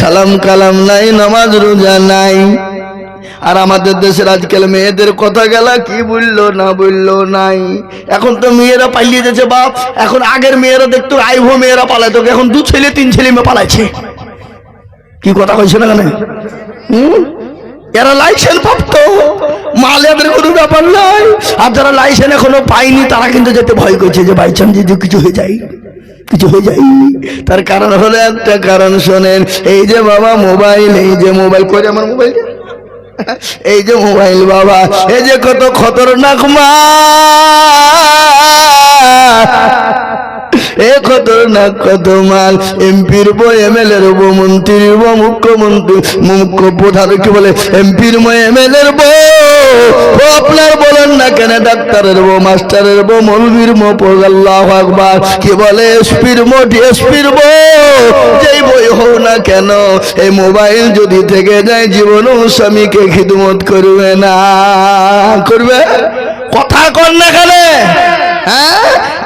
সালাম কালাম নাই, নামাজ রোজা নাই। আর আমাদের দেশের আজকাল মেয়েদের কথা গেলা, কি বলল না বলল নাই। এখন তো মেয়েরা পালিয়ে যাচ্ছে, বাপ। এখন আগের মেয়েরা দেখতো আইভো মেয়েরা পালাইতো এখন দু ছেলে, তিন ছেলে মেয়ে পালাইছে। কি কথা কইছে না কেন? এরা লাইসেন্স প্রাপ্ত। মাল এদের কোনো ব্যাপার নাই। আর যারা লাইসেন্স এখনও পায়নি, তারা কিন্তু যেতে ভয় করছে যে বাই চান্স যদি কিছু হয়ে যায়। কিছু হয়ে যায়। তার কারণ হলো একটা কারণ শোনেন, এই যে বাবা মোবাইল, এই যে মোবাইল করে আমার মোবাইল? এই যে মোবাইল বাবা, এই যে কত খতরনাক মা। এ খতরনাক কত মাল, এমপির বই এমএল এর বউ, মন্ত্রীর বউ, মুখ্যমন্ত্রী, মুখ্য প্রধান, কি বলে? এমপির এম এল এর বউ। আপনার বলেন না কেন, ডাক্তারের বউ, মাস্টারের বউ, মৌলবীর মো আল্লাহ আকবার। কি বলে, এসপির মো ডিএসপির বউ? যেই বই হোক না কেন, এই মোবাইল যদি থেকে যায়, জীবনও স্বামীকে খিদমত করবে না। করবে? কথা কর না কেন? হ্যাঁ?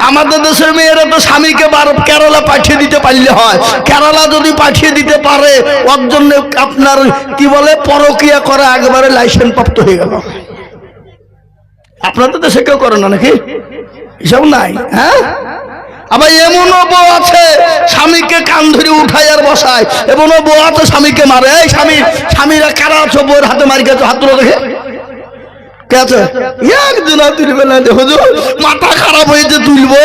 আমাদের দেশের মেয়েরা তো স্বামীকে বার কেরালা পাঠিয়ে দিতে পারলে হয়। কেরালা যদি পাঠিয়ে দিতে পারে, ওর জন্য আপনার, কি বলে, পরকিয়া করা একবারে লাইসেন্স প্রাপ্ত হয়ে গেল। আপনাদের দেশে কেউ করে না নাকি? এসব নাই হ্যাঁ? আবার এমনও বউ আছে, স্বামীকে কান ধরে উঠায় আর বসায়। এমনও বউ আছে, স্বামীকে মারে। এই স্বামী, স্বামীরা কারা আছো বউয়ের হাতে মারি গেছো? হাত তুলে দেখে। মাথা খারাপ হয়েছে, তুলবো।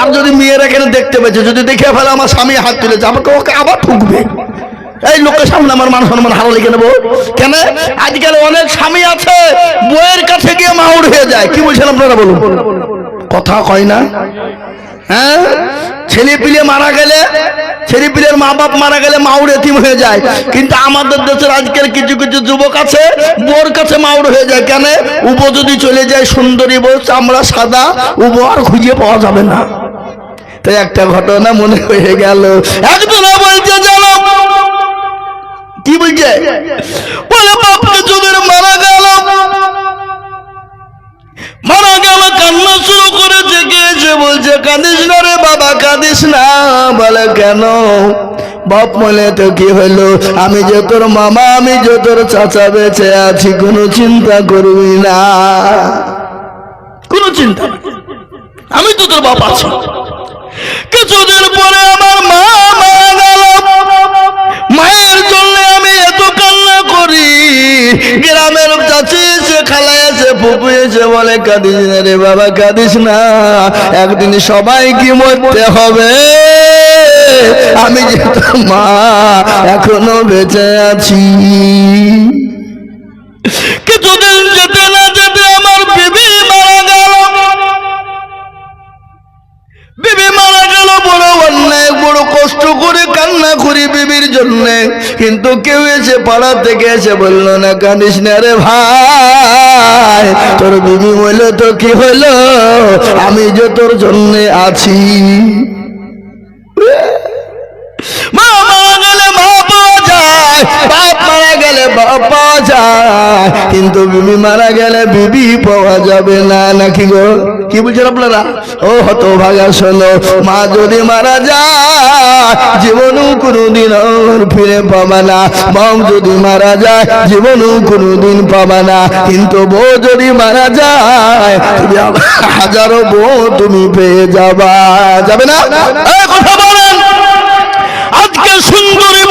আর যদি মেয়েরা দেখতে যদি ফেলে আমার স্বামী হাত তুলেছে, আমাকে ওকে আবার ঠুকবে। এই লোকের সামনে আমার মান সম্মান হারালে কেন কেন? আজকাল অনেক স্বামী আছে বইয়ের কাছে গিয়ে মাউর হয়ে যায়। কি বলছেন আপনারা বলুন? কথা কয় না। হ্যাঁ? ছেলে পিলে মারা গেলে, ছেলে পিলের মা বাপ মারা গেলে মাউর এতিম হয়ে যায়। কিন্তু আমাদের দেশের আজকের কিছু কিছু যুবক আছে বোর কাছে মাউর হয়ে যায়। কেন? উব যদি চলে যায় সুন্দরী বউ, চামড়া সাদা, উব আর খুঁজে পাওয়া যাবে না। তাই একটা ঘটনা মনে হয়ে গেল। জানো কি বলছে? বলে বাপকে চোখের মারা গেল মারা গেল কান্না শুরু করে জেগেছে, বলছে, কাঁদিস না রে বাবা, কাঁদিস না। বলে, কেন? বাপ মনে তো কি হলো? আমি যে তোর মামা, আমি যে তোর চাচা বেঁচে আছি, কোনো চিন্তা করবি না। কোনো চিন্তা আমি তো তোর বাপ আছি। কিছুদিন পরে আমার মা ফুপু এসে বলে, কাঁদিস না রে বাবা, কাঁদিস না। একদিন সবাই কি মরতে হবে। আমি মা, এখনও বেঁচে আছি। কিছুদিন যেতে না বিবির কিন্তু কেউ এসে পাড়া থেকে এসে বলল, না, কাঁদিস না রে ভাই। তোর বিবি বলল তো কি হলো? আমি যে তোর জন্য আছি। বাপ কিন্তু বিবি মারা গেলে বিবি পাওয়া যাবে না নাকি গো? কি বুঝছেন আপনারা? ও হত ভাগা শোনো, মা যদি মারা যায়, জীবনও কোনোদিন আর ফিরে পাবা না। বাপ যদি মারা যায়, জীবনও কোনোদিন পাবা না। কিন্তু বউ যদি মারা যায়, তুমি হাজারো বউ তুমি পেয়ে যাবা। যাবে না? আজকে সুন্দরী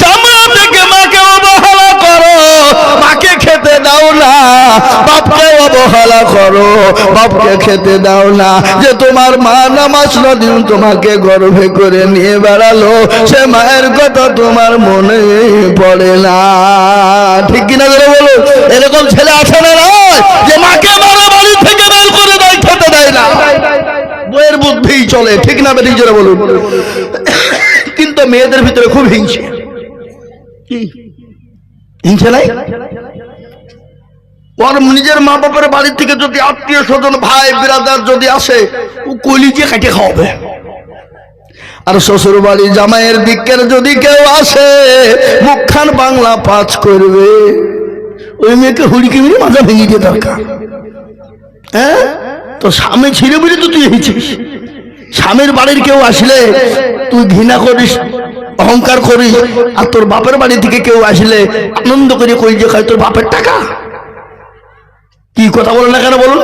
চামড়া থেকে মাকে অবহেলা করো। মাকে খেতে দাও না। বাপকে অবহেলা করো, বাপকে খেতে দাও না। যে তোমার মা নামাজ দিন, তোমাকে গর্ভে করে নিয়ে বেড়ালো, সে মায়ের কথা তোমার মনে পড়ে না। ঠিক কিনা করে বলো? এরকম ছেলে আছে না যে মাকে মারা বাড়ি থেকে বের করে দেয়, খেতে দেয় না। বইয়ের বুদ্ধি চলে, ঠিক না বেরিয়ে জোরে বলুন? কিন্তু মেয়েদের ভিতরে খুব হিংসে। হিংসে নাই? ওর নিজের মা বাপের বাড়ি থেকে যদি আত্মীয় স্বজন, ভাই বিরাদার যদি আসে, ও কলিজে কাটে খাওয়াবে। আর শ্বশুর বাড়ি জামাইয়ের দিকের যদি কেউ আসে, মুখখান বাংলা পাঁচ করবে। ওই মেয়েকে হুড়কি মেরে মাজা ভেঙে দিয়ে দরকার। হ্যাঁ? তো স্বামী ছিল বলে তো তুই হয়েছিস। স্বামীর বাড়ির কেউ আসলে তুই ঘৃণা করিস, অহংকার করিস, আর তোর বাপের বাড়ি থেকে কেউ আসলে আনন্দ করে কই যে খায় তোর বাপের টাকা। কি কথা বলেন না কেন বলুন?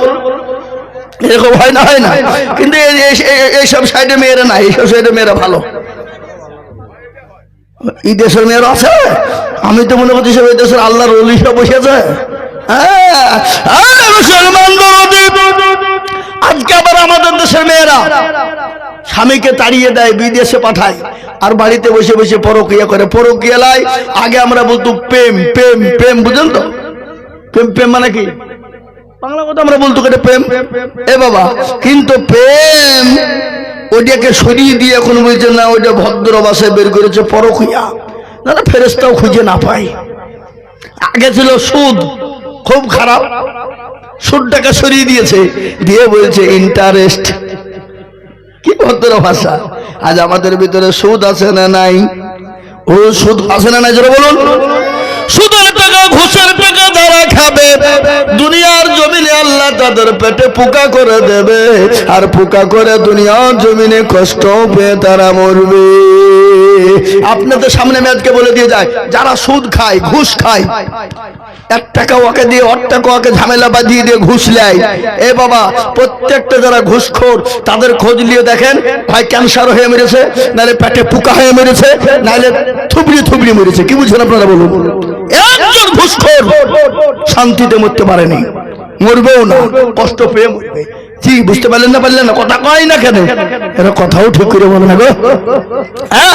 এরকম হয় না হয় না। কিন্তু এই- এই- এই- এইসব সাইডে মেয়েরা না এইসব সাইডে মেয়েরা ভালো। এই দেশের মেয়েরা আছে? আমি তো মনে করছি সব এই দেশের আল্লাহর অলি সব বসেছে হ্যাঁ, মুসলমান আজকে আবার আমাদের দেশের মেয়েরা স্বামীকে তাড়িয়ে দেয় বিদেশে পাঠায় আর বাড়িতে বসে বসে পরকিয়া করে। পরকিয়ালায় আগে আমরা বলতো প্রেম প্রেম প্রেম। বুঝলেন তো? প্রেম প্রেম মানে কি? বাংলা কথা আমরা বলতো এটা প্রেম। এ বাবা, কিন্তু প্রেম ওইটাকে সরিয়ে দিয়ে এখন বলছে, না, ওইটা ভদ্র বাসায় বের করেছে পরকিয়া না না ফেরেস্তাও খুঁজে না পাই আগে ছিল সুদ, খুব খারাপ। সুদটাকে সরিয়ে দিয়েছে, দিয়ে বলছে, ইন্টারেস্ট। কি ভদ্র ভাষা। আজ আমাদের ভিতরে সুদ আছে না নাই? ও সুদ আছে না নাই যেটা বলুন। সুদের টাকা, ঘুষের টাকা যারা খাবে। দুনিয়ার জমিনে আল্লাহ তাদের পেটে পোকা করে দেবে। আর পোকা করে দুনিয়ার জমিনে কষ্ট পেয়ে তারা মরবে। আপনাদের সামনে ম্যাচকে বলে দিয়ে যায়, যারা সুদ খায়, ঘুষ খায়, এক টাকা ওকে দিয়ে অট টাকা ওকে ঝামেলা বাঁধিয়ে দিয়ে ঘুষ নেয়। এ বাবা, প্রত্যেকটা যারা ঘুষখোর, তাদের খোঁজ নিয়ে দেখেন হয় ক্যান্সার হয়ে মেরেছে, নাহলে পেটে পোকা হয়ে মেরেছে, নাহলে থুবড়ি থুবড়ি মেরেছে। কি বুঝছেন আপনারা বলুন? একজন ঘুষখোর শান্তিতে মরতে পারেনি। মরবেও না, কষ্ট পেয়ে মরবে। জি, বুঝতে পারলেন না পারলেন না? কথা কয় না কেন? এরা কথাও ঠিক করে বলে না গো। হ্যাঁ?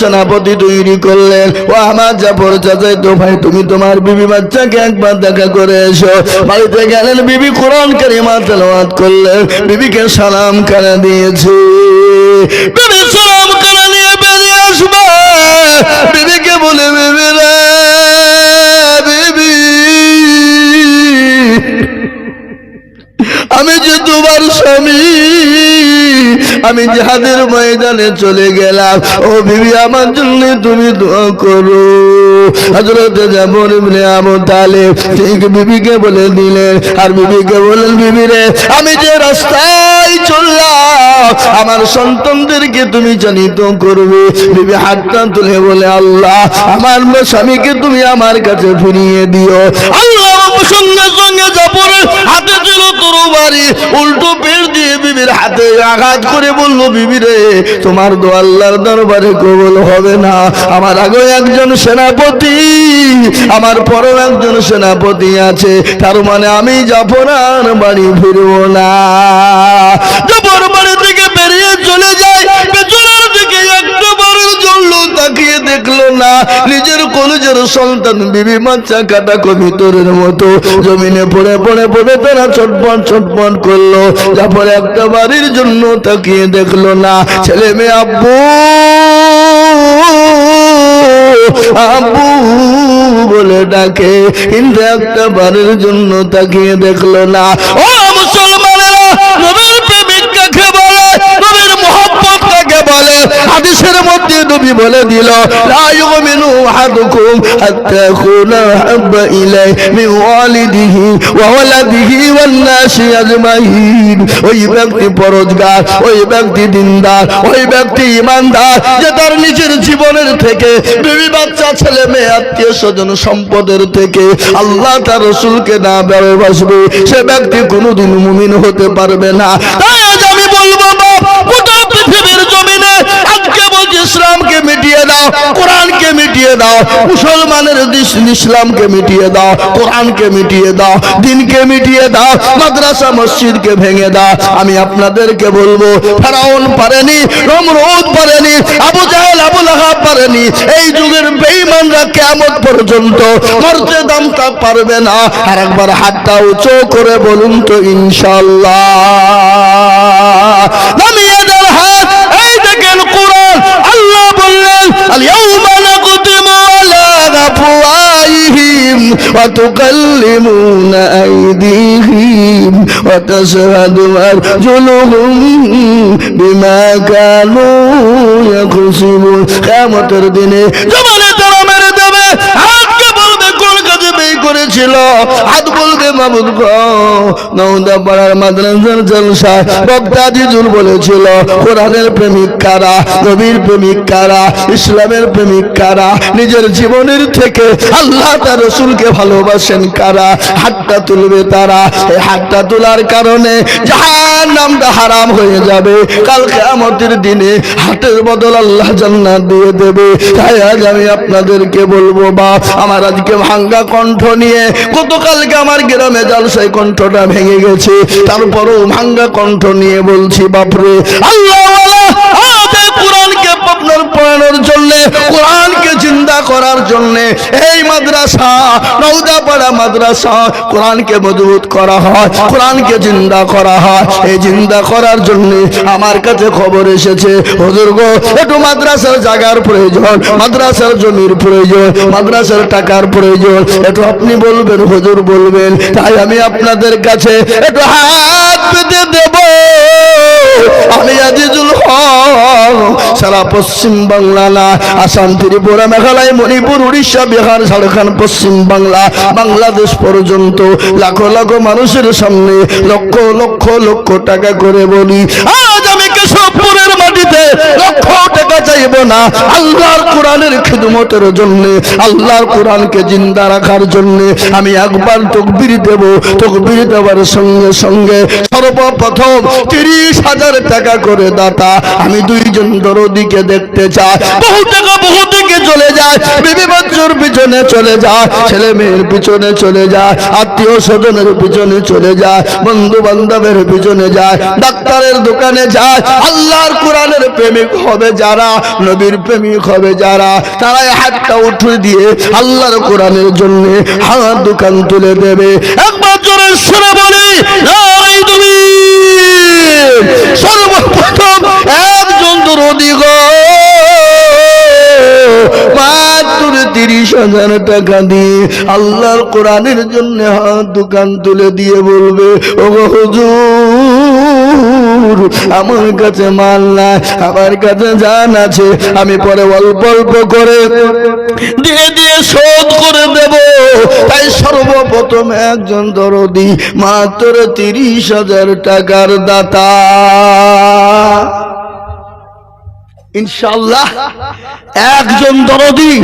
সেনাপতি তৈরি করলেন। ও আমার তো ভাই, তুমি তোমার বিবি বিবি কোরআন কারিমা করলেন। বিবিকে সালাম কানা দিয়েছে। বিবি সব কানা নিয়ে বেরিয়ে আসবে আমি জাহাদের ময়দানে চলে গেলাম। ও বিবি আমার জন্য তুমি দোয়া করো। হজরত যেমন ঠিক বিবিকে বলে দিলেন আর বিবিকে বলেন বিবি রে আমি যে রাস্তায় চললাম আমার সন্তানদেরকে তুমি জানিত করবে। বিবি হাতটা তুলে বলে আল্লাহ আমার স্বামীকে তুমি আমার কাছে ফিরিয়ে দিও। আল্লাহ সঙ্গে সঙ্গে জাপরের হাতে একজন সেনাপতি, আমার একজন সেনাপতি আছে। তার মানে আমি জাফরান বাড়ি ফিরব না। জাফর বাড়ি থেকে বেরিয়ে চলে দেখল না। নিজের কলেজের সন্তান বিবি বাচ্চা কাটা কবিতরের মতো। জমিনে পড়ে পড়ে পড়ে তারা ছটপট ছটপট করল। তারপরে একটা বাড়ির জন্য তাকিয়ে দেখল না। ছেলে মেয়ে, আব্বু! আব্বু বলে ডাকে। কিন্তু একটা বাড়ির জন্য তাকিয়ে দেখল না। ও মুসলমানেরা নবীর প্রেমিক কাকে বলে নবীর মোহাম্মত কাকে বলে হাদিসের মধ্যে নবী বলে দিল, লা ইউমিনু আহাদুকুম হাত্তা ইয়াকুনা হাব্বা ইলাই মিন ওয়ালিদিহি ওয়া ওয়ালাদিহি ওয়ান নাসি আজমাইন। ওই ব্যক্তি পরোজগার, ওই ব্যক্তি দিনদার, ওই ব্যক্তি ইমানদার, যে তার নিজের জীবনের থেকে বিবি বাচ্চা, ছেলে মেয়ে, আত্মীয় স্বজন, সম্পদের থেকে আল্লাহ তার রসুলকে না ভালোবাসবে, সে ব্যক্তি কোনোদিন মুমিন হতে পারবে না। তাই আজ আমি বলব বাপ, গোটা পৃথিবীর জমিনে আজকে বলছি ইসলামকে মিটিয়ে দাও, কোরআনকে মিটিয়ে দাও, মুসলমানের ইসলামকে মিটিয়ে দাও, কোরআনকে মিটিয়ে দাও, দিনকে মিটিয়ে দাও, মাদ্রাসা, মসজিদকে ভেঙে দাও। আমি আপনাদেরকে বলব, ফেরাউন পারেনি, নমরুদ পারেনি, আবু জাহেল, আবু লাহাব পারেনি। এই যুগের বেঈমানরা কিয়ামত পর্যন্ত মরতে দামটা পারবে না। আর একবার হাতটা উঁচু করে বলুন তো ইনশাল্লাহ নামিয়ে দেন হাত এই দেখেন কোরআন আল্লাহ বললেন আলিয়াউমা নাকতিমু আলা আফওয়াহিহিম ওয়া তুকাল্লিমুনা আইদিহিম ওয়া তাশহাদু আরজুলুহুম বিমা কানু বলবে বলেছিল হাত বলতে মাবুদ গো নৌদা পাড়ার মাদ্রাসার জলসা। বক্তা জিজুর বলেছিল, কোরআনের প্রেমিক কারা, নবীর প্রেমিক কারা, ইসলামের প্রেমিক কারা, নিজের জীবনের থেকে আল্লাহ তার রসুলকে ভালোবাসেন কারা, হাতটা তুলবে তারা। এই হাতটা তোলার কারণে যাহার নামটা হারাম হয়ে যাবে। কালকে আমাদের দিনে হাতের বদল আল্লাহ জান্নাত দিয়ে দেবে। তাই আজ আমি আপনাদেরকে বলব বা আমার আজকে ভাঙ্গা কণ্ঠ নিয়ে গতকালকে আমার গ্রামে জালসাই কণ্ঠটা ভেঙে গেছে। তারপরও ভাঙ্গা কণ্ঠ নিয়ে বলছি বাপরে আল্লাহ আপনার পড়ানোর জন্য, কোরআনকে চিন্তা করার জন্য, এই মাদ্রাসা নৌদাপাড়া মাদ্রাসা, কোরআনকে মজবুত করা হয়, কোরআনকে চিন্তা করা হয়। এই চিন্তা করার জন্য আমার কাছে খবর এসেছে, হুজুর গো, একটু মাদ্রাসার জায়গার প্রয়োজন, মাদ্রাসার জমির প্রয়োজন, মাদ্রাসার টাকার প্রয়োজন। একটু আপনি বলবেন, হুজুর বলবেন, তাই আমি আপনাদের কাছে একটু হাত পেতে দেব। আমি আজিজুল হক। সারা পশ্চিম বাংলা না, আসাম, ত্রিপুরা, মেঘালয়, মণিপুর, উড়িষ্যা, বিহার, ঝাড়খণ্ড, পশ্চিম বাংলা। বাংলাদেশ পর্যন্ত লাখো লাখো মানুষের সামনে লক্ষ লক্ষ লক্ষ টাকা করে বলি। আজ আমি মাটিতে লক্ষ টাকা চাইব না। আল্লাহর কোরআনের খিদমতের জন্য, আল্লাহর কোরআনকে জিন্দা রাখার জন্য আমি একবার তকবির দেব। তকবির দেওয়ার সঙ্গে সঙ্গে সর্বপ্রথম তিরিশ হাজার টাকা করে দাতা, আমি দুইজন দরদিকে দেখতে চাই। বহু টাকা বহু দিকে চলে যায়, বিবি বাচ্চার পিছনে চলে যায়, ছেলে মেয়ের পিছনে চলে যায়, আত্মীয় স্বজনের পিছনে চলে যায় বন্ধু বান্ধবের পিছনে যায়, ডাক্তারের দোকানে যায় আল্লাহর কোরআনের প্রেমিক হবে যারা, নবীর প্রেমিক হবে যারা, তারাই হাতটা উঠে দিয়ে আল্লাহর কোরআনের জন্য হাত দোকান তুলে দেবে। একবার জোরে শুনে বলি সর্বপ্রথম একজন দরদি গো। মাত্র তিরিশ হাজার টাকা দিয়ে আল্লাহর কোরআনের জন্য হাত দোকান তুলে দিয়ে বলবে ও গো আমার কাছে মাল নাই আমার কাছে জান আছে আমি পরে অল্প অল্প করে দিয়ে দিয়ে শোধ করে দেব তাই সর্বপ্রথম একজন দরদি মাত্র তিরিশ হাজার টাকার দাতা ইনশাল্লাহ একজন দরদি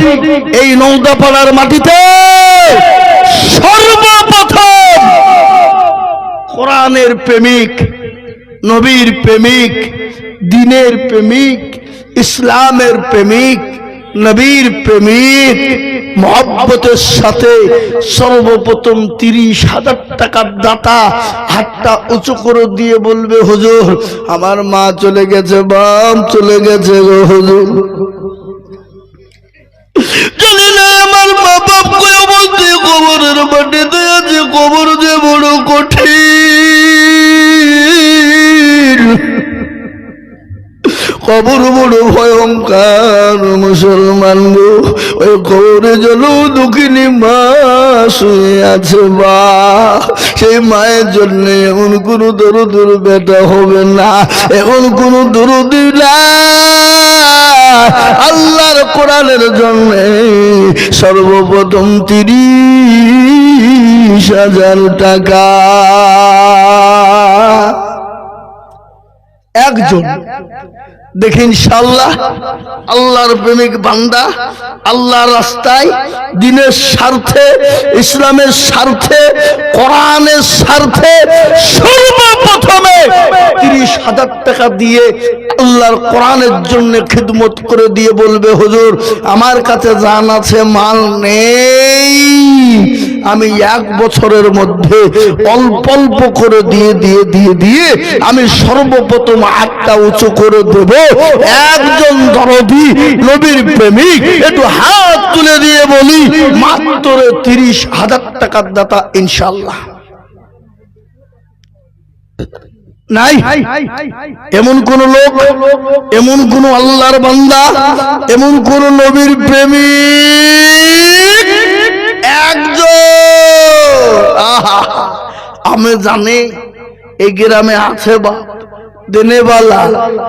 এই নৌদাপাড়ার মাটিতে সর্বপ্রথম কোরআনের প্রেমিক নবীর প্রেমিক, দিনের প্রেমিক, ইসলামের প্রেমিক, নবীর প্রেমিক, মহব্বতের সাথে সর্বপ্রথম তিরিশ হাজার টাকার দাতা হাতটা উঁচু করে দিয়ে বলবে, হুজুর, আমার মা চলে গেছে বাম চলে গেছে গো, হুজুর। জানি না আমার মা বাপ কয়ে বলতে কবরের মাটিতে আছে, কবর যে বড় কঠিন। কবর বড় ভয়ঙ্কর মুসলমান গো। ওই কবরে জল দুঃখিনী মা শুয়ে আছে বা। সেই মায়ের জন্য এমন কোনো দরদুর বেটা হবে না। এমন কোনো দরদি না। আল্লাহর কোরআনের জন্য সর্বপ্রথম তিরিশ হাজার টাকা। একজন দেখে ইনশাল্লাহ আল্লাহর প্রেমিক বান্দা, আল্লাহর রাস্তায় দিনের স্বার্থে, ইসলামের স্বার্থে, কোরআনের স্বার্থে সর্বপ্রথমে তিরিশ হাজার টাকা দিয়ে আল্লাহর কোরআনের জন্য খিদমত করে দিয়ে বলবে, হুজুর, আমার কাছে জান আছে, মাল নেই। আমি এক বছরের মধ্যে অল্প অল্প করে দিয়ে দিয়ে দিয়ে দিয়ে আমি সর্বপ্রথম হাতটা উঁচু করে দেব। একজন দরদি নবীর প্রেমিক একটু হাত তুলে দিয়ে বলি, মাত্র তিরিশ হাজার টাকার দাতা ইনশাল্লাহ নাই? এমন কোন লোক, এমন কোন আল্লাহর বান্দা, এমন কোন নবীর প্রেমিক? একজন। আমি জানি এই গ্রামে আছে বা দিনেবালা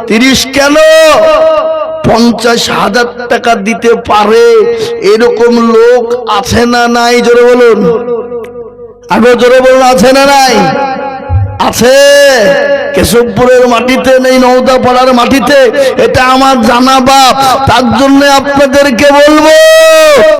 তিরিশ কেন? পঞ্চাশ হাজার টাকা দিতে পারে। এরকম লোক আছে না নাই? জোরে বলুন। আগে জোরে বলুন, আছে না নাই? আছে। কেশবপুরের মাটিতে নেই নৌদা পাড়ার মাটিতে। এটা আমার জানা বাপ। তার জন্য আপনাদেরকে বলব।